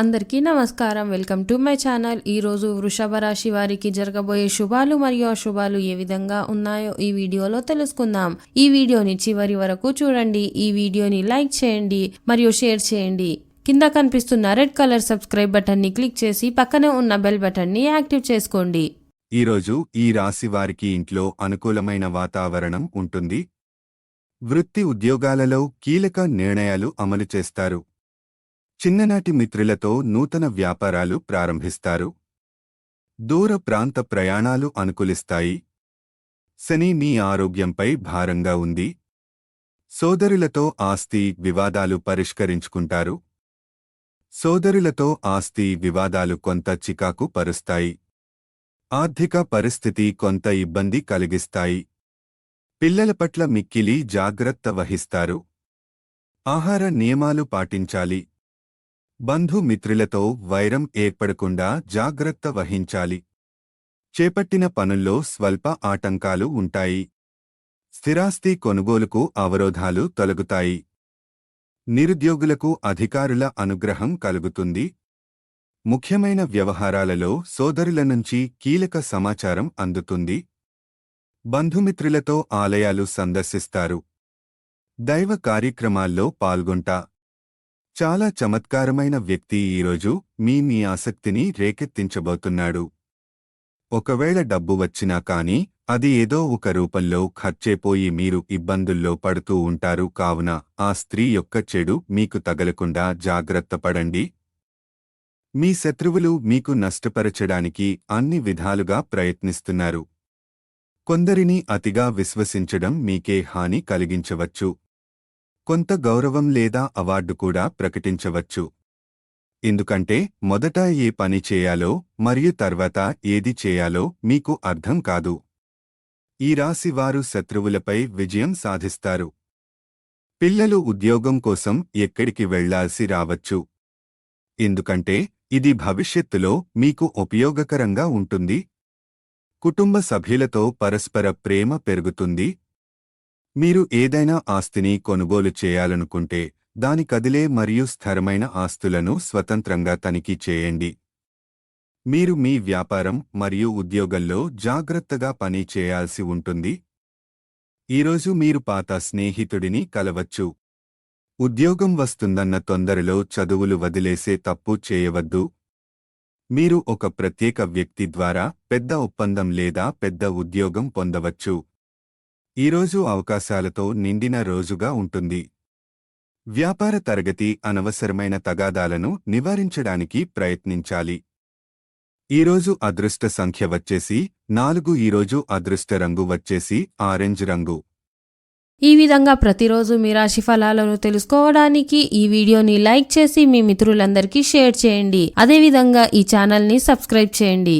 అందరికీ నమస్కారం. Welcome to my channel. ఈ రోజు వృషభ రాశి వారికి జరగబోయే శుభాలు మరియు అశుభాలు ఏ విధంగా ఉన్నాయో ఈ వీడియోలో తెలుసుకుందాం. ఈ వీడియోని చివరి వరకు చూడండి. ఈ వీడియోని లైక్ చేయండి మరియు షేర్ చేయండి. కింద కనిపిస్తున్న రెడ్ కలర్ సబ్స్క్రైబ్ బటన్ని క్లిక్ చేసి పక్కనే ఉన్న బెల్ బటన్ని యాక్టివ్ చేసుకోండి. ఈరోజు ఈ రాశి వారికి ఇంట్లో అనుకూలమైన వాతావరణం ఉంటుంది. వృత్తి ఉద్యోగాలలో కీలక నిర్ణయాలు అమలు చేస్తారు. చిన్ననాటి మిత్రులతో నూతన వ్యాపారాలు ప్రారంభిస్తారు. దూర ప్రాంత ప్రయాణాలు అనుకూలిస్తాయి. శని మీ ఆరోగ్యంపై భారంగా ఉంది. సోదరులతో ఆస్తి వివాదాలు పరిష్కరించుకుంటారు. సోదరులతో ఆస్తి వివాదాలు కొంత చికాకు పరుస్తాయి. ఆర్థిక పరిస్థితి కొంత ఇబ్బంది కలిగిస్తాయి. పిల్లల పట్ల మిక్కిలి జాగ్రత్త వహిస్తారు. ఆహార నియమాలు పాటించాలి. బంధుమిత్రులతో వైరం ఏర్పడకుండా జాగ్రత్త వహించాలి. చేపట్టిన పనుల్లో స్వల్ప ఆటంకాలు ఉంటాయి. స్థిరాస్తి కొనుగోలుకు అవరోధాలు తొలగుతాయి. నిరుద్యోగులకు అధికారుల అనుగ్రహం కలుగుతుంది. ముఖ్యమైన వ్యవహారాలలో సోదరుల నుంచి కీలక సమాచారం అందుతుంది. బంధుమిత్రులతో ఆలయాలు సందర్శిస్తారు. దైవ కార్యక్రమాల్లో పాల్గొంటా. చాలా చమత్కారమైన వ్యక్తి ఈరోజు మీ మీ ఆసక్తిని రేకెత్తించబోతున్నాడు. ఒకవేళ డబ్బు వచ్చినా కాని అది ఏదో ఒక రూపంలో ఖర్చేపోయి మీరు ఇబ్బందుల్లో పడుతూ ఉంటారు కావున ఆ స్త్రీ యొక్క చెడు మీకు తగలకుండా జాగ్రత్త పడండి. మీ శత్రువులు మీకు నష్టపరచడానికి అన్ని విధాలుగా ప్రయత్నిస్తున్నారు. కొందరిని అతిగా విశ్వసించడం మీకే హాని కలిగించవచ్చు. కొంత గౌరవం లేదా అవార్డు కూడా ప్రకటించవచ్చు. ఎందుకంటే మొదట ఏ పని చేయాలో మరియు తర్వాత ఏది చేయాలో మీకు అర్థం కాదు. ఈ రాశివారు శత్రువులపై విజయం సాధిస్తారు. పిల్లలు ఉద్యోగం కోసం ఎక్కడికి వెళ్ళాల్సి రావచ్చు. ఎందుకంటే ఇది భవిష్యత్తులో మీకు ఉపయోగకరంగా ఉంటుంది. కుటుంబ సభ్యులతో పరస్పర ప్రేమ పెరుగుతుంది మీరు ఏదైనా ఆస్తిని కొనుగోలు చేయాలనుకుంటే దాని కదిలే మరియు స్థిరమైన ఆస్తులను స్వతంత్రంగా తనిఖీ చేయండి. మీరు మీ వ్యాపారం మరియు ఉద్యోగంలో జాగ్రత్తగా పని చేయాల్సి ఉంటుంది. ఈరోజు మీరు పాత స్నేహితుడిని కలవచ్చు. ఉద్యోగం వస్తుందన్న తొందరలో చదువులు వదిలేసే తప్పు చేయవద్దు. మీరు ఒక ప్రత్యేక వ్యక్తి ద్వారా పెద్ద ఒప్పందం లేదా పెద్ద ఉద్యోగం పొందవచ్చు. ఈరోజు అవకాశాలతో నిండిన రోజుగా ఉంటుంది. వ్యాపార తరగతి అనవసరమైన తగాదాలను నివారించడానికి ప్రయత్నించాలి. ఈరోజు అదృష్ట సంఖ్య వచ్చేసి నాలుగు ఈరోజు అదృష్ట రంగు వచ్చేసి ఆరెంజ్ రంగు. ఈ విధంగా ప్రతిరోజు మీ రాశి ఫలాలను తెలుసుకోవడానికి ఈ వీడియోని లైక్ చేసి మీ మిత్రులందరికీ షేర్ చేయండి. అదేవిధంగా ఈ ఛానల్ని సబ్స్క్రైబ్ చేయండి.